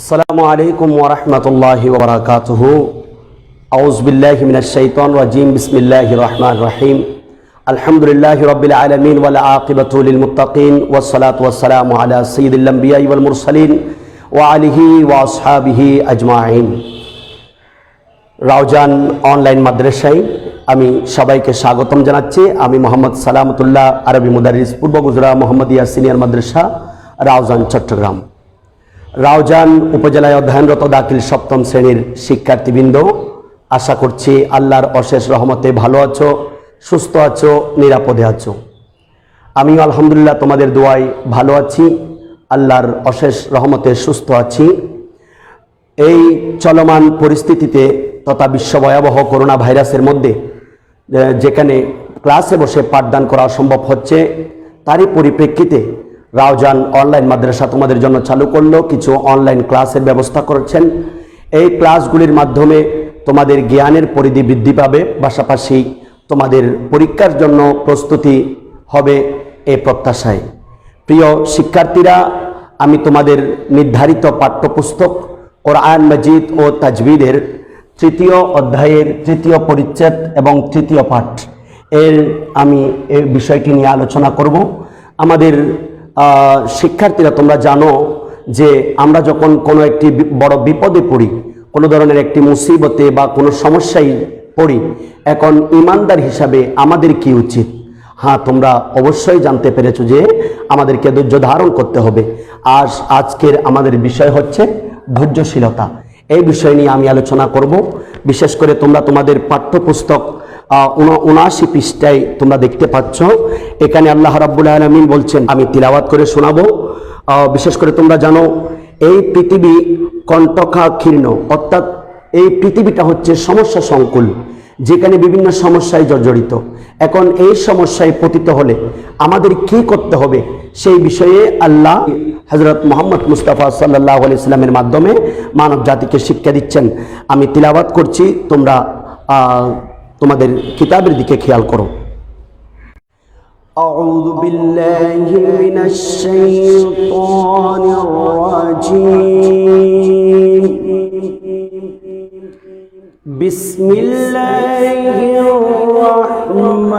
আসসালামু আলাইকুম ওরহমতুল্লাহ ওবরাকাতহ আউজবিল্লাহ মিনাশাইতন রাজিম। বিসমিল্লাহ রহমান রহিম। আলহামদুলিল্লাহ রবিল আলমিন ওয়াল আকিবতুল মুতাকিন ওসলাত ওসালাম আলা সঈদুল্লাম্বিয়া ওয়াল মুরসালিন। ও আলিহি ওয়াসহাবিহি আজমাইন। রাউজান অনলাইন মাদ্রাসাই আমি সবাইকে স্বাগতম জানাচ্ছি। আমি মোহাম্মদ সালামতুল্লাহ আরবি মুদারিস, পূর্ব গুজরা মোহাম্মদিয়া সিনিয়র মাদ্রাসা, রাউজান, চট্টগ্রাম। রাউজান উপজেলায় অধ্যয়নরত দাখিল সপ্তম শ্রেণির শিক্ষার্থীবৃন্দ, আশা করছি আল্লাহর অশেষ রহমতে ভালো আছো, সুস্থ আছো, নিরাপদে আছো। আমিও আলহামদুলিল্লাহ তোমাদের দোয়ায় ভালো আছি, আল্লাহর অশেষ রহমতে সুস্থ আছি। এই চলমান পরিস্থিতিতে তথা বিশ্ব ভয়াবহ করোনা ভাইরাসের মধ্যে যেখানে ক্লাসে বসে পাঠদান করা সম্ভব হচ্ছে, তারই পরিপ্রেক্ষিতে রাউজান অনলাইন মাদ্রাসা তোমাদের জন্য চালু করল। কিছু অনলাইন ক্লাসের ব্যবস্থা করেছেন। এই ক্লাসগুলির মাধ্যমে তোমাদের জ্ঞানের পরিধি বৃদ্ধি পাবে। পাশাপাশি তোমাদের পরীক্ষার জন্য প্রস্তুতি হবে এই প্রত্যাশায়। প্রিয় শিক্ষার্থীরা, আমি তোমাদের নির্ধারিত পাঠ্যপুস্তক কোরআন মজিদ ও তাজবিদের তৃতীয় অধ্যায়ের তৃতীয় পরিচ্ছেদ এবং তৃতীয় পাঠ এর আমি এই বিষয়টি নিয়ে আলোচনা করব। আমাদের শিক্ষার্থীরা, তোমরা জানো যে আমরা যখন কোনো একটি বড় বিপদে পড়ি, কোনো ধরনের একটি মুসিবতে বা কোনো সমস্যায় পড়ি, এখন ইমানদার হিসাবে আমাদের কি উচিত? হ্যাঁ তোমরা অবশ্যই জানতে পেরেছ যে আমাদেরকে ধৈর্য ধারণ করতে হবে। আজ, আজকের আমাদের বিষয় হচ্ছে ধৈর্যশীলতা। এই বিষয় নিয়ে আমি আলোচনা করব। বিশেষ করে তোমরা তোমাদের পাঠ্যপুস্তক উনআশি পৃষ্ঠায় তোমরা দেখতে পাচ্ছ। এখানে আল্লাহ রাব্বুল আলমিন বলছেন, আমি তিলাওয়াত করে শোনাবো। বিশেষ করে তোমরা জানো, এই পৃথিবী কণ্ঠকাকীর্ণ অর্থাৎ এই পৃথিবীটা হচ্ছে সমস্যা সংকুল, যেখানে বিভিন্ন সমস্যায় জর্জরিত। এখন এই সমস্যায় পতিত হলে আমাদের কি করতে হবে? সেই বিষয়ে আল্লাহ হজরত মোহাম্মদ মুস্তাফা সাল্লাহ ইসলামের মাধ্যমে মানব জাতিকে শিক্ষা দিচ্ছেন। আমি তিলাবাত করছি, তোমরা তোমাদের কিতাবের দিকে খেয়াল করো أعوذ بالله من الشيطان الرجيم بسم الله الرحمن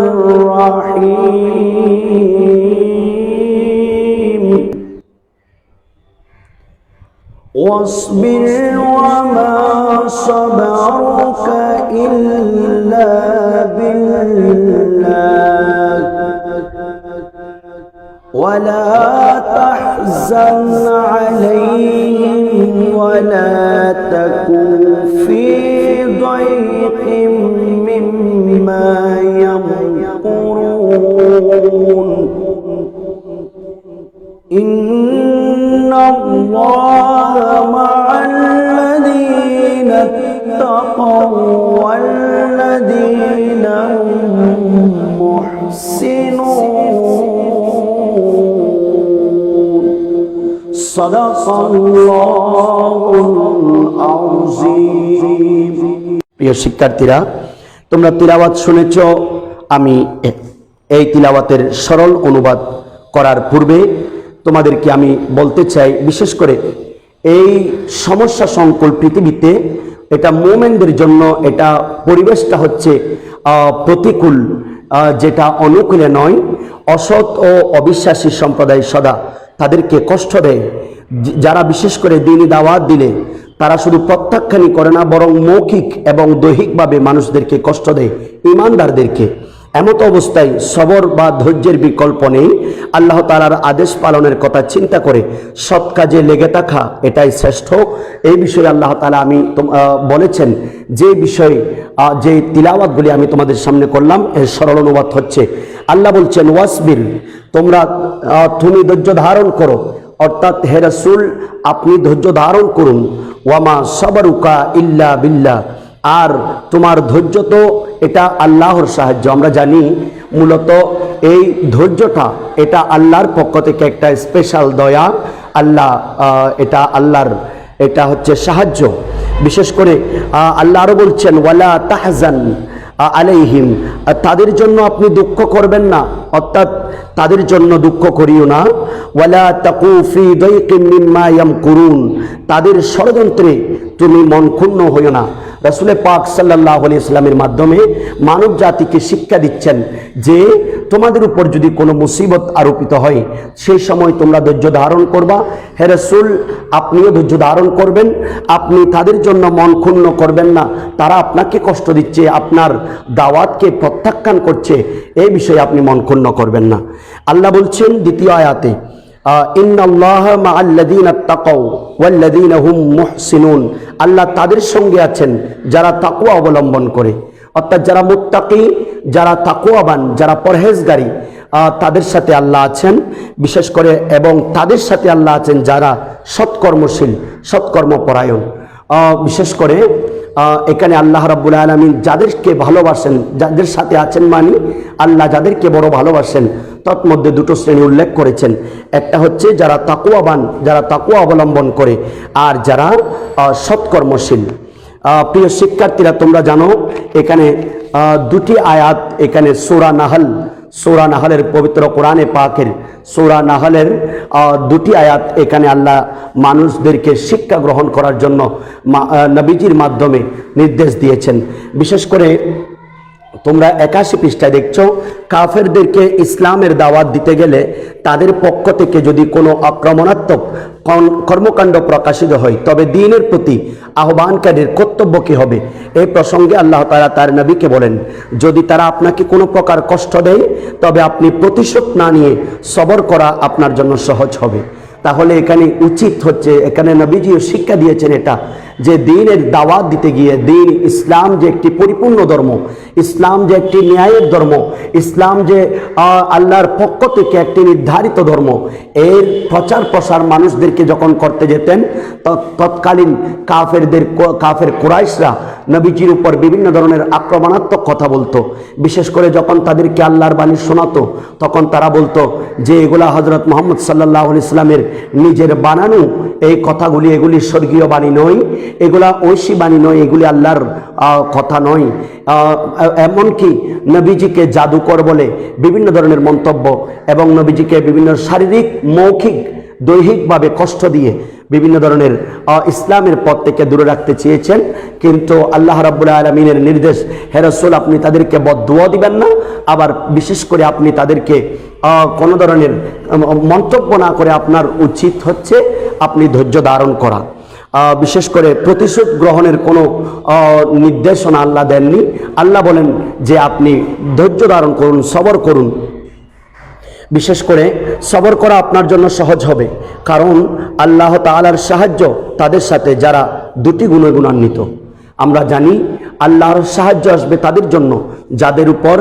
الرحيم واصبر وما صبرك إلا بالله. ولا تحزن عليهم ولا تكن في ضيق مما اتقوا والذين هم محسنون صدق الله العظيم প্রিয় শিক্ষার্থীরা তোমরা তিলাওয়াত শুনেছ আমি এ- এই তিলাওয়াতের সরল অনুবাদ করার পূর্বে তোমাদেরকে আমি বলতে চাই বিশেষ করে এই সমস্যা সংকুল পৃথিবীতে এটা মোমেনদের জন্য, এটা পরিবেশটা হচ্ছে প্রতিকূল যেটা অনুকূলে নয়, অসৎ ও অবিশ্বাসী সম্প্রদায় সদা তাদেরকে কষ্ট দেয়। যারা বিশেষ করে দিনই দাওয়াত দিলে, তারা শুধু প্রত্যাখ্যানই করে না, বরং মৌখিক এবং দৈহিকভাবে মানুষদেরকে কষ্ট দেয়, ইমানদারদেরকে। এমত অবস্থায় সবর বা ধৈর্যের বিকল্প নেই। আল্লাহ তালার আদেশ পালনের কথা চিন্তা করে সৎ কাজে লেগে থাকা এটাই শ্রেষ্ঠ। এই বিষয়ে আল্লাহ তালা আমি বলেছেন যে বিষয়ে যে তিলাওয়াতগুলি আমি তোমাদের সামনে করলাম, এর সরল অনুবাদ হচ্ছে, আল্লাহ বলছেন, ওয়াসবির, তোমরা তুমি ধৈর্য ধারণ করো। অর্থাৎ হে রাসূল, আপনি ধৈর্য ধারণ করুন। ওয়ামা সবরুকা ইল্লা বিল্লাহ। আর তোমার ধৈর্য তো এটা আল্লাহর সাহায্য। আমরা জানি মূলত এই ধৈর্যটা এটা আল্লাহর পক্ষ থেকে একটা স্পেশাল দয়া। আল্লাহ এটা আল্লাহর, এটা হচ্ছে সাহায্য। বিশেষ করে আল্লাহ আরও বলছেন, ওয়ালা তাহজান আলাইহিম। তাদের জন্য আপনি দুঃখ করবেন না, অর্থাৎ তাদের জন্য দুঃখ করিও না। ওয়ালা তাকু ফি দাইকিম মিম্মা ইয়ামকুরুন। তাদের ষড়যন্ত্রে তুমি মন ক্ষুণ্ণ হইও না। রাসূলে পাক সাল্লাল্লাহু আলি ইসলামের মাধ্যমে মানব জাতিকে শিক্ষা দিচ্ছেন যে তোমাদের উপর যদি কোনো মুসিবত আরোপিত হয়, সেই সময় তোমরা ধৈর্য ধারণ করবা। হে রসুল, আপনিও ধৈর্য ধারণ করবেন। আপনি তাদের জন্য মন ক্ষুণ্ণ করবেন না। তারা আপনাকে কষ্ট দিচ্ছে, আপনার দাওয়াতকে প্রত্যাখ্যান করছে। এই বিষয়ে আপনি মন ক্ষুণ্ণ করবেন না। আল্লাহ বলছেন দ্বিতীয় আয়াতে আল্লাহ তাদের সঙ্গে আছেন যারা তাকুয়া অবলম্বন করে। অর্থাৎ যারা মুত্তাকি, যারা তাকুয়াবান যারা পরহেজগারী তাদের সাথে আল্লাহ আছেন। বিশেষ করে এবং তাদের সাথে আল্লাহ আছেন যারা সৎকর্মশীল, সৎকর্মপরায়ণ। বিশেষ করে এখানে আল্লাহ রাব্বুল আলমিন যাদেরকে ভালোবাসেন, যাদের সাথে আছেন মানি আল্লাহ যাদেরকে বড় ভালোবাসেন, তৎমধ্যে দুটো শ্রেণি উল্লেখ করেছেন। একটা হচ্ছে যারা তাকুয়াবান যারা তাকুয়া অবলম্বন করে, আর যারা সৎকর্মশীল। প্রিয় শিক্ষার্থীরা, তোমরা জানো, এখানে দুটি আয়াত, এখানে সোরা নাহল সোরা নাহলের পবিত্র কোরআনে পাকের সৌরা নাহলের দুটি আয়াত এখানে আল্লাহ মানুষদেরকে শিক্ষা গ্রহণ করার জন্য নবীজির মাধ্যমে নির্দেশ দিয়েছেন। বিশেষ করে তোমরা একাশি পৃষ্ঠায় দেখছ, কাফেরদেরকে ইসলামের দাওয়াত দিতে গেলে তাদের পক্ষ থেকে যদি কোনো আক্রমণাত্মক কর্মকাণ্ড প্রকাশিত হয়, তবে দিনের প্রতি আহ্বানকারীর কর্তব্য কী হবে? এই প্রসঙ্গে আল্লাহ তাআলা তার নবীকে বলেন, যদি তারা আপনাকে কোনো প্রকার কষ্ট দেয়, তবে আপনি প্রতিশোধ না নিয়ে সবর করা আপনার জন্য সহজ হবে। তাহলে এখানে উচিত হচ্ছে, এখানে নবীজিও শিক্ষা দিয়েছেন এটা যে দিনের দাওয়াত দিতে গিয়ে দিন ইসলাম যে একটি পরিপূর্ণ ধর্ম, ইসলাম যে একটি ন্যায়ের ধর্ম, ইসলাম যে আল্লাহর পক্ষ থেকে একটি নির্ধারিত ধর্ম, এর প্রচার প্রসার মানুষদেরকে যখন করতে যেতেন তৎকালীন কাফেরদের কাফের কুরাইশরা নবীজির উপর বিভিন্ন ধরনের আক্রমণাত্মক কথা বলতো। বিশেষ করে যখন তাদেরকে আল্লাহর বাণী শোনাতো, তখন তারা বলতো যে, এগুলা হজরত মোহাম্মদ সাল্লাহ ইসলামের নিজের বানানো এই কথাগুলি এগুলি স্বর্গীয় বাণী নয়, এগুলা ঐশী বাণী নয়, এগুলি আল্লাহর কথা নয়। এমনকি নবীজিকে জাদুকর বলে বিভিন্ন ধরনের মন্তব্য এবং নবীজিকে বিভিন্ন শারীরিক, মৌখিক, দৈহিকভাবে কষ্ট দিয়ে বিভিন্ন ধরনের ইসলামের পথ থেকে দূরে রাখতে চেয়েছেন। কিন্তু আল্লাহ রাব্বুল আলমিনের নির্দেশ হেরসুল আপনি তাদেরকে বদুয়া দিবেন না। আবার বিশেষ করে আপনি তাদেরকে কোনো ধরনের মন্তব্য না করে আপনার উচিত হচ্ছে আপনি ধৈর্য ধারণ করা। বিশেষ করে প্রতিশোধ গ্রহণের কোনো নির্দেশনা আল্লাহ দেননি। আল্লাহ বলেন যে আপনি ধৈর্য ধারণ করুন, সবর করুন। বিশেষ করে সবর করা আপনার জন্য সহজ হবে, কারণ আল্লাহ তাআলার সাহায্য তাদের সাথে যারা দুটি গুণে গুণান্বিত। আমরা জানি আল্লাহর সাহায্য আসবে তাদের জন্য। যাদের উপর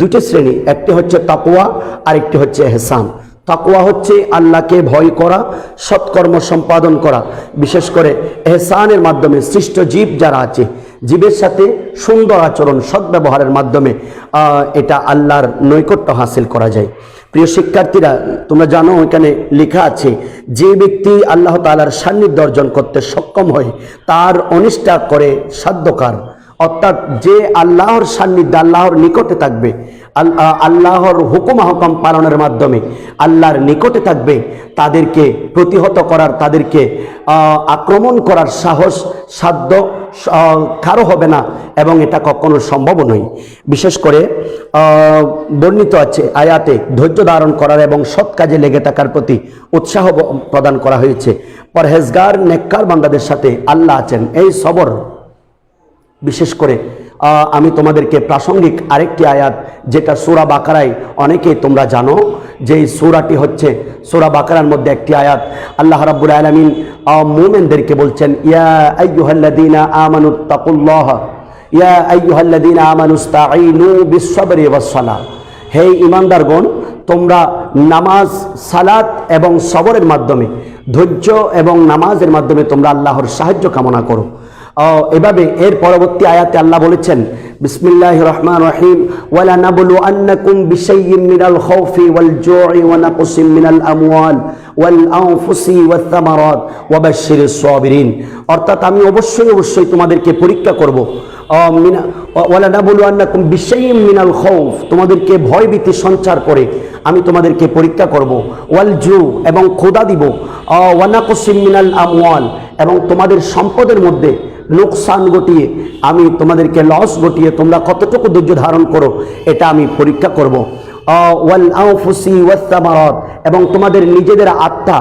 দুটি শ্রেণি, একটি হচ্ছে তাকুয়া আর একটি হচ্ছে এহসান। তাকুয়া হচ্ছে আল্লাহকে ভয় করা, সৎকর্ম সম্পাদন করা। বিশেষ করে এহসানের মাধ্যমে সৃষ্ট জীব যারা আছে, জীবের সাথে সুন্দর আচরণ, সদ্ব্যবহারের মাধ্যমে এটা আল্লাহর নৈকট্য হাসিল করা যায়। প্রিয় শিক্ষার্থীরা, তোমরা জানো এখানে লেখা আছে, যে ব্যক্তি আল্লাহ তালার সান্নিধ্য অর্জন করতে সক্ষম হয়, তার অনিষ্ঠা করে সাধ্যকার। অর্থাৎ যে আল্লাহর সান্নিধ্যে, আল্লাহর নিকটে থাকবে আল্লাহর হুকুম হকম পালনের মাধ্যমে আল্লাহর নিকটে থাকবে, তাদেরকে প্রতিহত করার, তাদেরকে আক্রমণ করার সাহস, সাধ্য কারও হবে না এবং এটা কখনো সম্ভব নয়। বিশেষ করে বর্ণিত আছে আয়াতে ধৈর্য ধারণ করার এবং সৎ কাজে লেগে থাকার প্রতি উৎসাহ প্রদান করা হয়েছে। পরহেজগার, নেককার বান্দাদের সাথে আল্লাহ আছেন। এই সবর, বিশেষ করে আমি তোমাদেরকে প্রাসঙ্গিক আরেকটি আয়াত, যেটা সুরা বাকারায় অনেকেই তোমরা জানো যে সুরাটি হচ্ছে সুরা বাকারার মধ্যে একটি আয়াত। আল্লাহ রাব্বুল আলামিন মুমিনদেরকে বলছেন, ইয়া আইয়ুহাল্লাযীনা আমানুত্তাকুল্লাহ, ইয়া আইয়ুহাল্লাযীনা আমানুস্তাঈনু বিস-সাবরি ওয়াস-সালাহ। হে ইমানদারগণ, তোমরা নামাজ, সালাত এবং সবরের মাধ্যমে, ধৈর্য এবং নামাজের মাধ্যমে তোমরা আল্লাহর সাহায্য কামনা করো। এভাবে এর পরবর্তী আয়াতে আল্লাহ বলেছেন বিসমিল্লাহ রহমান রহিম, ওয়ালা নাবলু আন্নাকুম বিশাইয়্যিম মিনাল খাউফি ওয়াল জু'i ওয়া নাকসিম মিনাল আমওয়াল ওয়াল আনফুসি ওয়াত থামারাত ওয়া বাশশিরিস সাবিরিন। অর্থাৎ আমি অবশ্যই অবশ্যই তোমাদেরকে পরীক্ষা করব মিনাল খৌফ তোমাদেরকে ভয়ভীতি সঞ্চার করে আমি তোমাদেরকে পরীক্ষা করব, ওয়াল জু, এবং খোদা দিব ওয়ানাকুসিম মিনাল আমওয়াল, এবং তোমাদের সম্পদের মধ্যে লোকসান ঘটিয়ে, আমি তোমাদেরকে লস ঘটিয়ে তোমরা কতটুকু ধৈর্য ধারণ করো, এটা আমি পরীক্ষা করব। ওয়াল এবং তোমাদের নিজেদের আত্মা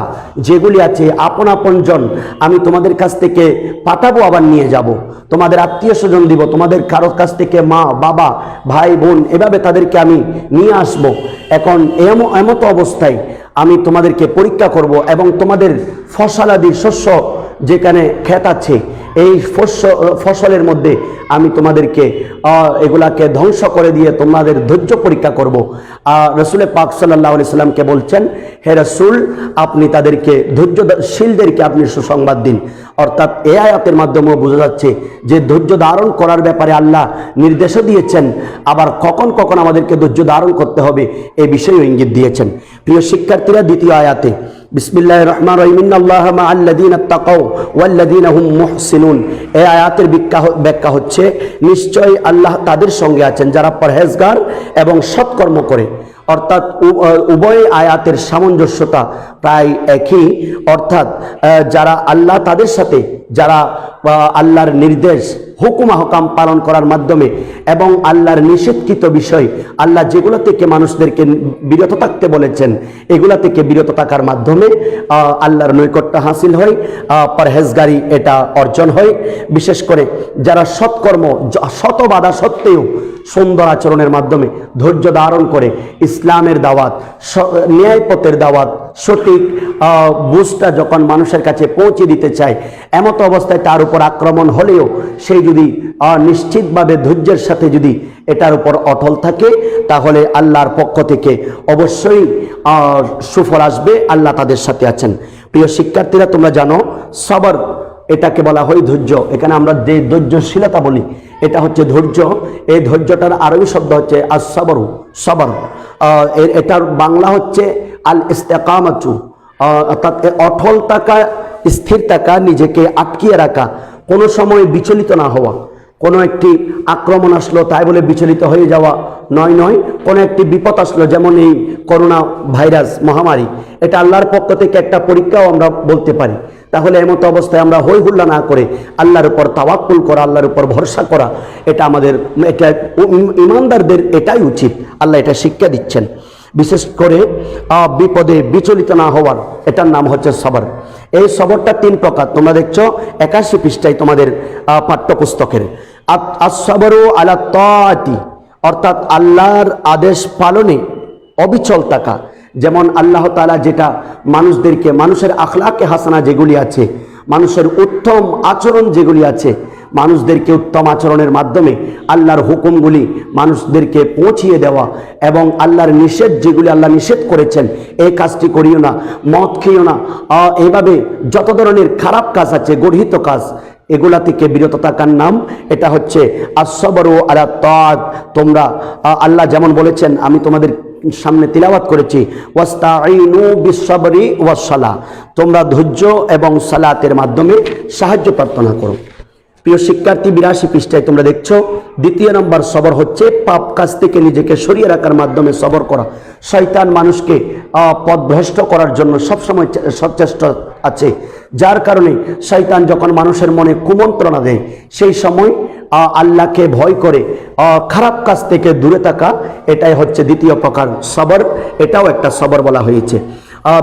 যেগুলি আছে, আপন আপনজন আমি তোমাদের কাছ থেকে পাঠাবো, আবার নিয়ে যাব। তোমাদের আত্মীয় স্বজন দিব, তোমাদের কারোর কাছ থেকে মা, বাবা, ভাই, বোন, এভাবে তাদেরকে আমি নিয়ে আসব। এখন এম, এমতো অবস্থায় আমি তোমাদেরকে পরীক্ষা করব, এবং তোমাদের ফসলাদি শস্য যেখানে ক্ষেত আছে, এই ফস- ফসলের মধ্যে আমি তোমাদেরকে এগুলাকে ধ্বংস করে দিয়ে তোমাদের ধৈর্য পরীক্ষা করব। রসুল পাক সাল্লাহ সাল্লামকে বলছেন, হে রসুল, আপনি তাদেরকে ধৈর্যশীলদেরকে আপনি সুসংবাদ দিন। অর্থাৎ এ আয়াতের মাধ্যমেও বোঝা যাচ্ছে যে ধৈর্য ধারণ করার ব্যাপারে আল্লাহ নির্দেশও দিয়েছেন, আবার কখন কখন আমাদেরকে ধৈর্য ধারণ করতে হবে এ বিষয়েও ইঙ্গিত দিয়েছেন। প্রিয় শিক্ষার্থীরা, দ্বিতীয় আয়াতে বিসমিল্লাহ রহমান রহিম আল্লাহ মা আল্লাদিন তাকাও ওয়াল্লাদিন হুম মুহসিনুন। এই আয়াতের ব্যাখ্যা হচ্ছে, নিশ্চয়ই আল্লাহ তাদের সঙ্গে আছেন যারা পরহেজগার এবং সৎকর্ম করে। অর্থাৎ উভয় আয়াতের সামঞ্জস্যতা প্রায় একই। অর্থাৎ যারা আল্লাহ তাদের সাথে, যারা আল্লাহর নির্দেশ, হুকুম হকাম পালন করার মাধ্যমে এবং আল্লাহর নিষেধকৃত বিষয়, আল্লাহ যেগুলো থেকে মানুষদেরকে বিরত থাকতে বলেছেন, এগুলা থেকে বিরত থাকার মাধ্যমে আল্লাহর নৈকট্য হাসিল হয় পরহেজগারি এটা অর্জন হয়। বিশেষ করে যারা সৎকর্ম শত বাধা সত্ত্বেও সুন্দর আচরণের মাধ্যমে ধৈর্য ধারণ করে ইসলামের দাওয়াত ন্যায় পথের দাওয়াত, সঠিক বুঝটা যখন মানুষের কাছে পৌঁছে দিতে চায়, এমত অবস্থায় তার উপর আক্রমণ হলেও সেই যদি নিশ্চিতভাবে ধৈর্যের সাথে যদি এটার উপর অটল থাকে, তাহলে আল্লাহর পক্ষ থেকে অবশ্যই সুফল আসবে, আল্লাহ তাদের সাথে আছেন। প্রিয় শিক্ষার্থীরা, তোমরা জানো, সবর এটাকে বলা হয় ধৈর্য। এখানে আমরা যে ধৈর্যশীলতা বলি, এটা হচ্ছে ধৈর্য। এই ধৈর্যটার আরবি শব্দ হচ্ছে আসবরু সবর। এর- এটার বাংলা হচ্ছে আল ইস্তেকামাচু অর্থাৎ এ অটল থাকা, স্থির থাকা, নিজেকে আটকিয়ে রাখা, কোনো সময় বিচলিত না হওয়া। কোনো একটি আক্রমণ আসলো, তাই বলে বিচলিত হয়ে যাওয়া নয় নয়। কোনো একটি বিপদ আসলো, যেমন এই করোনা ভাইরাস মহামারী। এটা আল্লাহর পক্ষ থেকে একটা পরীক্ষাও আমরা বলতে পারি। তাহলে এমতো অবস্থায় আমরা হই হুল্লা না করে আল্লাহর উপর তাওয়াক্কুল করা, আল্লাহর উপর ভরসা করা, এটা আমাদের এটা ইমানদারদের এটাই উচিত। আল্লাহ এটা শিক্ষা দিচ্ছেন। বিশেষ করে বিপদে বিচলিত না হওয়ার, এটার নাম হচ্ছে সবর। এই সবরটা তিন প্রকার। তোমরা দেখছ, একাশি পৃষ্ঠায় তোমাদের পাঠ্যপুস্তকের। আসবরু আলা তাআতি অর্থাৎ আল্লাহর আদেশ পালনে অবিচল থাকা। যেমন আল্লাহ তাআলা যেটা মানুষদেরকে মানুষের আখলাকে হাসানা যেগুলি আছে মানুষের উত্তম আচরণ যেগুলি আছে মানুষদেরকে উত্তম আচরণের মাধ্যমে আল্লাহর হুকুমগুলি মানুষদেরকে পৌঁছিয়ে দেওয়া এবং আল্লাহর নিষেধ যেগুলি আল্লাহ নিষেধ করেছেন এই কাজটি করিও না মদ খেয়েও না। আহ, এইভাবে যত ধরনের খারাপ কাজ আছে গর্হিত কাজ এগুলা থেকে বিরত থাকার নাম এটা হচ্ছে আসবর ও আলা তোমরা আল্লাহ যেমন বলেছেন আমি তোমাদের সামনে তিলাওয়াত করেছি। তোমরা ধৈর্য এবং সালাতের মাধ্যমে সাহায্য প্রার্থনা করো। প্রিয় শিক্ষার্থী বিরাশি পৃষ্ঠায় তোমরা দেখছ দ্বিতীয় নম্বর সবর হচ্ছে পাপ কাজ থেকে নিজেকে সরিয়ে রাখার মাধ্যমে সবর করা। শয়তান মানুষকে আহ, পথভ্রষ্ট করার জন্য সবসময় সচেষ্ট আছে। যার কারণে শয়তান যখন মানুষের মনে কুমন্ত্রণা দেয় সেই সময় আল্লাহকে ভয় করে খারাপ কাজ থেকে দূরে থাকা, এটাই হচ্ছে দ্বিতীয় প্রকার সবর। এটাও একটা সবর বলা হয়েছে।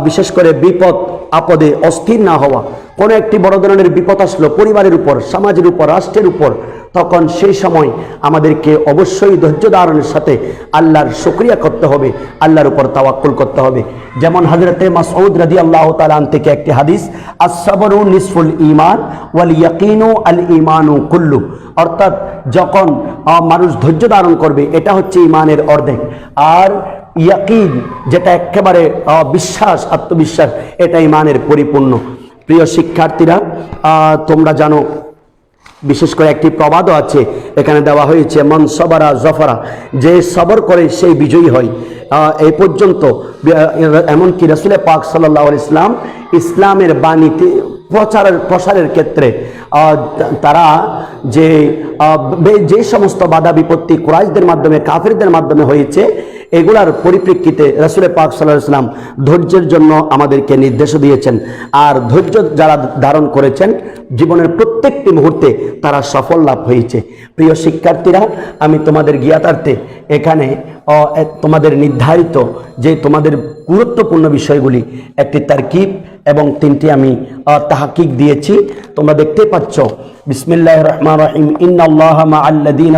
বিশেষ করে বিপদ, আপদে অস্থির না হওয়া। কোনো একটি বড় ধরনের বিপদ আসলো, পরিবারের উপর, সমাজের উপর, রাষ্ট্রের উপর তখন সেই সময় আমাদেরকে অবশ্যই ধৈর্য ধারণের সাথে আল্লাহর শুক্রিয়া করতে হবে, আল্লাহর উপর তাওয়াক্কুল করতে হবে। যেমন হজরতে মাসউদ রাদি আল্লাহ তালান থেকে একটি হাদিস আসবরু নিসফুল ইমান ওয়াল ইয়াকিনু আল ইমানু কুল্লু অর্থাৎ যখন মানুষ ধৈর্য ধারণ করবে, এটা হচ্ছে ইমানের অর্ধেক। আর ইয়াকিন, যেটা একেবারে বিশ্বাস, আত্মবিশ্বাস, এটা ইমানের পরিপূর্ণ। প্রিয় শিক্ষার্থীরা তোমরা জানো বিশেষ করে একটি প্রবাদও আছে, এখানে দেওয়া হয়েছে, মন সবারা জফরা যে সবর করে সেই বিজয়ী হয়। এই পর্যন্ত এমনকি রসুলে পাক সাল্লাহ ইসলাম ইসলামের বাণীতে প্রচারের, প্রসারের ক্ষেত্রে তারা যে যে সমস্ত বাধা বিপত্তি কুরাইশদের মাধ্যমে, কাফেরদের মাধ্যমে হয়েছে এগুলার পরিপ্রেক্ষিতে রসুলের পাক সাল্লাহ সাল্লাম ধৈর্যের জন্য আমাদেরকে নির্দেশ দিয়েছেন। আর ধৈর্য যারা ধারণ করেছেন, জীবনের প্রত্যেকটি মুহূর্তে তারা সফল লাভ হয়েছে। প্রিয় শিক্ষার্থীরা, আমি তোমাদের জ্ঞাতার্থে এখানে তোমাদের নির্ধারিত যে তোমাদের গুরুত্বপূর্ণ বিষয়গুলি, একটি তারকিব এবং তিনটি আমি তাহাকিক দিয়েছি। তোমরা দেখতে পাচ্ছ বিসমিল্লাহ রহমান রহিম ইন্না আল্লাহ মা আল্লাদিন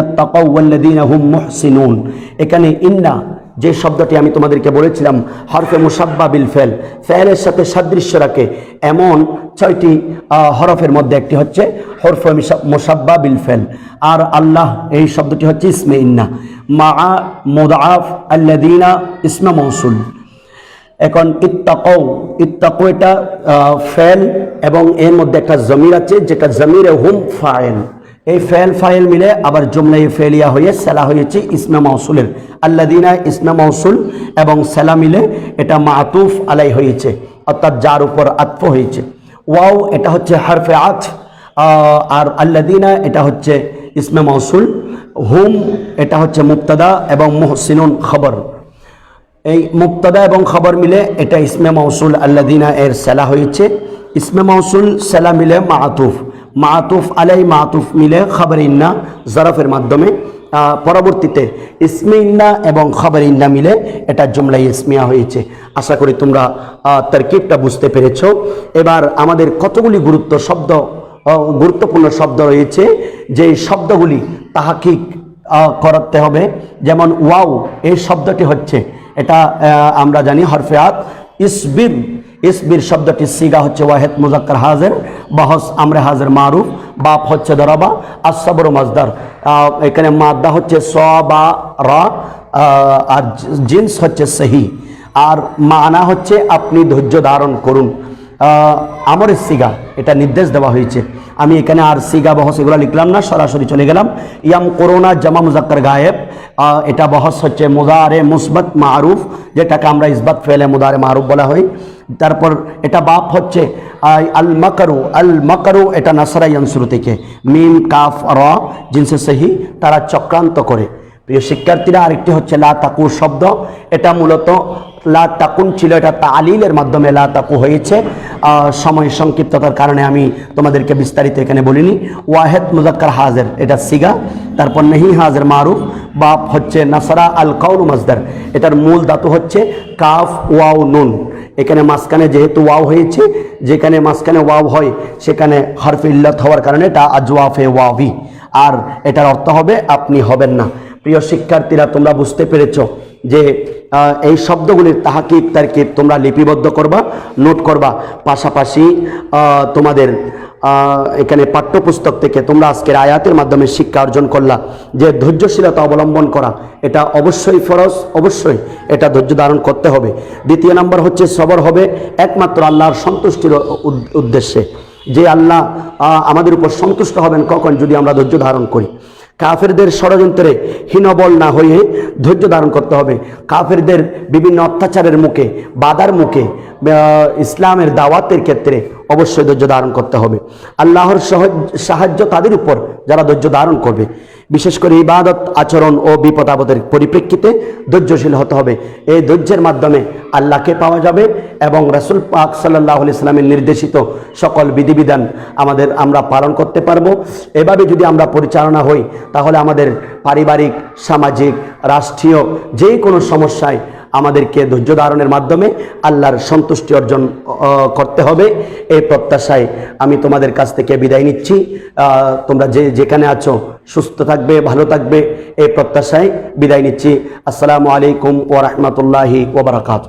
হুম মুহসিনুন। এখানে ইন্না যে শব্দটি আমি তোমাদেরকে বলেছিলাম, হরফে মুসাব্বা বিল ফেল। ফেলের সাথে সাদৃশ্য রাখে। এমন ছয়টি হরফের মধ্যে একটি হচ্ছে হরফে মিসা- মুসাব্বা বিল ফেল। আর আল্লাহ, এই শব্দটি হচ্ছে ইসমে ইন্না। মা মোদাফ আল্লাদিনা ইসমা মৌসুল এখন ইত্তাকৌ ইত্তাকু এটা ফেল এবং এর মধ্যে একটা জমির আছে, যেটা জমিরে হুম ফাইল। এই ফেল ফাইল মিলে আবার জুমলাই ফেলিয়া হয়ে সেলা হয়েছে ইসমা মৌসুলের আল্লাদিনা ইসমা মৌসুল এবং সেলা মিলে এটা মাতুফ আলাই হয়েছে অর্থাৎ যার উপর আত্ম হয়েছে। ওয়াও এটা হচ্ছে হারফে আহ, আর আল্লাদিনা এটা হচ্ছে ইসমে মৌসুল হুম এটা হচ্ছে মুক্তাদা এবং মুহসিনুন খবর। এই মুক্তদা এবং খবর মিলে এটা ইসমে মৌসুল আল্লাদিনা এর সেলা হয়েছে। ইসমে মৌসুল সেলা মিলে মাতুফ। মাতুফ আলাই মাতুফ মিলে খবর ইন্না জরফের মাধ্যমে পরবর্তীতে ইসমে ইন্না এবং খবর ইন্না মিলে এটা জুমলাই ইসমিয়া হয়েছে। আশা করি তোমরা তারকিবটা বুঝতে পেরেছ। এবার আমাদের কতগুলি গুরুত্ব শব্দ গুরুত্বপূর্ণ শব্দ রয়েছে, যে শব্দগুলি তাহাকিক করাতে হবে। যেমন ওয়াও, এই শব্দটি হচ্ছে, এটা আমরা জানি হরফেয়াত ইসবির ইসবির শব্দটি সিগা হচ্ছে ওয়াহেদ মুজাক্কর হাজের, বহস আমরে হাজের মারুফ, বাপ হচ্ছে দরাবা আর সবর মাজদার এখানে মাদ্দা হচ্ছে স বা রা আর জিন্স হচ্ছে সহি। আর মানা হচ্ছে আপনি ধৈর্য ধারণ করুন। আমরের সিগা, এটা নির্দেশ দেওয়া হয়েছে। আমি এখানে আর সিগা, বহস এগুলো লিখলাম না, সরাসরি চলে গেলাম। ইয়াম করোনা জামা মুজাক্কর গায়েব। এটা বহস হচ্ছে মুদারে মুসবত মারুফ, যেটাকে আমরা ইসবাত ফেলে মুদারে মারুফ বলা হয়। তারপর এটা বাপ হচ্ছে আল মকরু আল মকরু এটা নাসরা ইয়ানসুরু থেকে। মিম, কাফ, র, জিনসে সহি, তারা চক্রান্ত করে। প্রিয় শিক্ষার্থীরা, আরেকটি হচ্ছে লা তাকু শব্দ। এটা মূলত লা তাকুন ছিল, এটা তালিলের মাধ্যমে লা তাকু হয়েছে। সময় সংক্ষিপ্ততার কারণে আমি তোমাদেরকে বিস্তারিত এখানে বলিনি। ওয়াহেদ মুজাক্কার হাজের, এটা সিগা। তারপর নেহি হাজের মারুফ, বাপ হচ্ছে নাসারা আল কাউল মাজদার এটার মূল ধাতু হচ্ছে কাফ, ওয়াও, নুন। এখানে মাঝখানে যেহেতু ওয়াও হয়েছে, যেখানে মাঝখানে ওয়াও হয়, সেখানে হরফে ইল্লত হওয়ার কারণে এটা আজওয়াফে ওয়াভি আর এটার অর্থ হবে আপনি হবেন না। প্রিয় শিক্ষার্থীরা, তোমরা বুঝতে পেরেছ যে এই শব্দগুলির তাহাকিব, তারকিব তোমরা লিপিবদ্ধ করবা, নোট করবা। পাশাপাশি তোমাদের এখানে পাঠ্যপুস্তক থেকে তোমরা আজকের আয়াতের মাধ্যমে শিক্ষা অর্জন করলা। যে ধৈর্যশীলতা অবলম্বন করা, এটা অবশ্যই ফরজ, অবশ্যই এটা ধৈর্য ধারণ করতে হবে। দ্বিতীয় নম্বর হচ্ছে সবর হবে একমাত্র আল্লাহর সন্তুষ্টির উদ্দেশ্যে। যে আল্লাহ আমাদের উপর সন্তুষ্ট হবেন কখন? যদি আমরা ধৈর্য ধারণ করি। কাফেরদের ষড়যন্ত্রে হীনবল না হয়ে ধৈর্য ধারণ করতে হবে। কাফেরদের বিভিন্ন অত্যাচারের মুখে, বাধার মুখে ইসলামের দাওয়াতের ক্ষেত্রে অবশ্যই ধৈর্য ধারণ করতে হবে। আল্লাহর সাহায্য তাদের উপর যারা ধৈর্য ধারণ করবে। বিশেষ করে ইবাদত, আচরণ ও বিপদ আপদের পরিপ্রেক্ষিতে ধৈর্যশীল হতে হবে। এই ধৈর্যের মাধ্যমে আল্লাহকে পাওয়া যাবে এবং রাসুল পাক সাল্লাহ ইসলামের নির্দেশিত সকল বিধিবিধান আমাদের আমরা পালন করতে পারব। এভাবে যদি আমরা পরিচালনা হই, তাহলে আমাদের পারিবারিক, সামাজিক, রাষ্ট্রীয় যে কোনো সমস্যায় আমাদেরকে ধৈর্য ধারণের মাধ্যমে আল্লাহর সন্তুষ্টি অর্জন করতে হবে। এই প্রত্যাশায় আমি তোমাদের কাছ থেকে বিদায় নিচ্ছি। তোমরা যে যেখানে আছো, সুস্থ থাকবে, ভালো থাকবে, এই প্রত্যাশায় বিদায় নিচ্ছি। আসসালামু আলাইকুম ওরহমতুল্লাহি ওবরাকাত